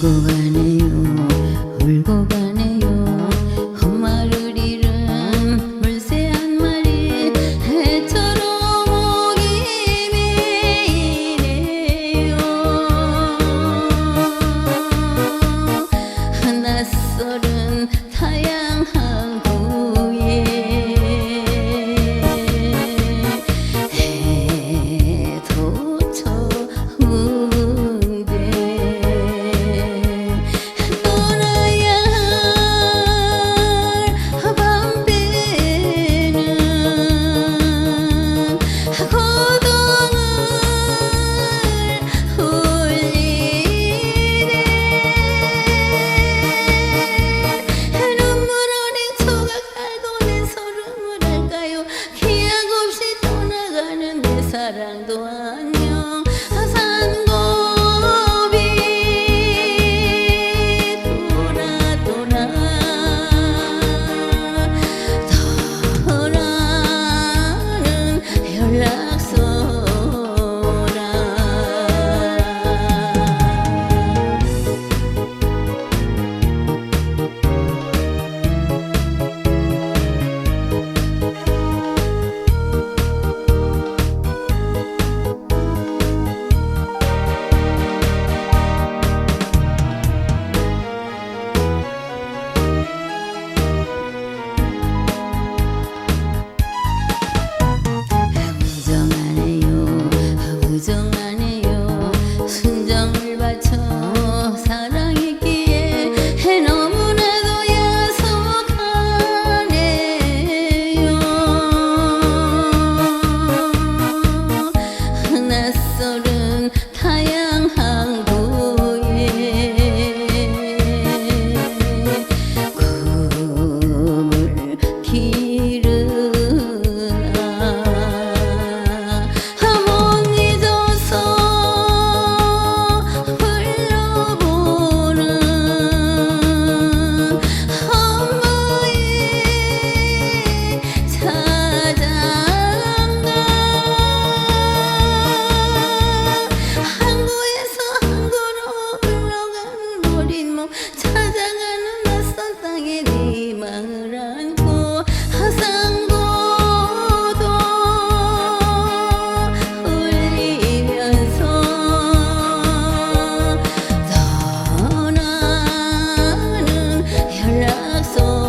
울고 가네요. 울고 가네요. 엄마를 잃은 물새 한 마리 해처럼 오기미네요. 낯설은 타야 so corazón.